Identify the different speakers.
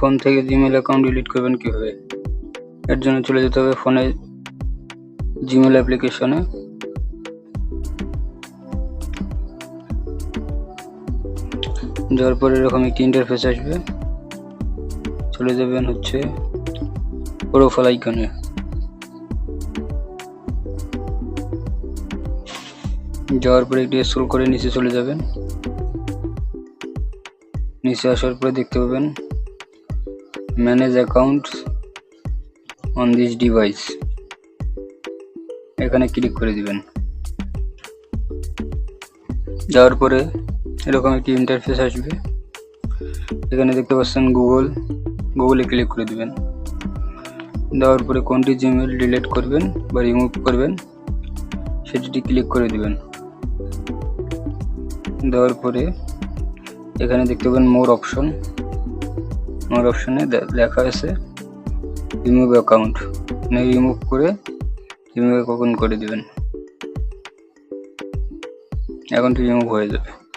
Speaker 1: Phone থেকে Gmail account delete করবেন কীভাবে? এর জন্য চলে যেতে হবে ফোনে জিমেল অ্যাপ্লিকেশনে যাওয়ার পরে এরকম একটি ইন্টারফেস আসবে। চলে যাবেন হচ্ছে প্রোফাইল আইকনে যাওয়ার পরে একটু স্ক্রল করে নিচে চলে যাবেন। নিচে আসার পরে দেখতে পাবেন manage account on this device এখানে ক্লিক করে দিবেন। যাওয়ার পরে এরকম একটি ইন্টারফেস আসবে। এখানে দেখতে পাচ্ছেন গুগল গুগলে ক্লিক করে দিবেন। দেওয়ার পরে কোনটি জিমেল ডিলিট করবেন বা রিমুভ করবেন সেটি ক্লিক করে দিবেন। দেওয়ার পরে এখানে দেখতে পাবেন মোর অপশন মোর অপশনে লেখা আছে রিমুভ অ্যাকাউন্ট মানে রিমুভ করে রিমুভ অ্যাকাউন্ট করে দেবেন। অ্যাকাউন্ট রিমুভ হয়ে যাবে।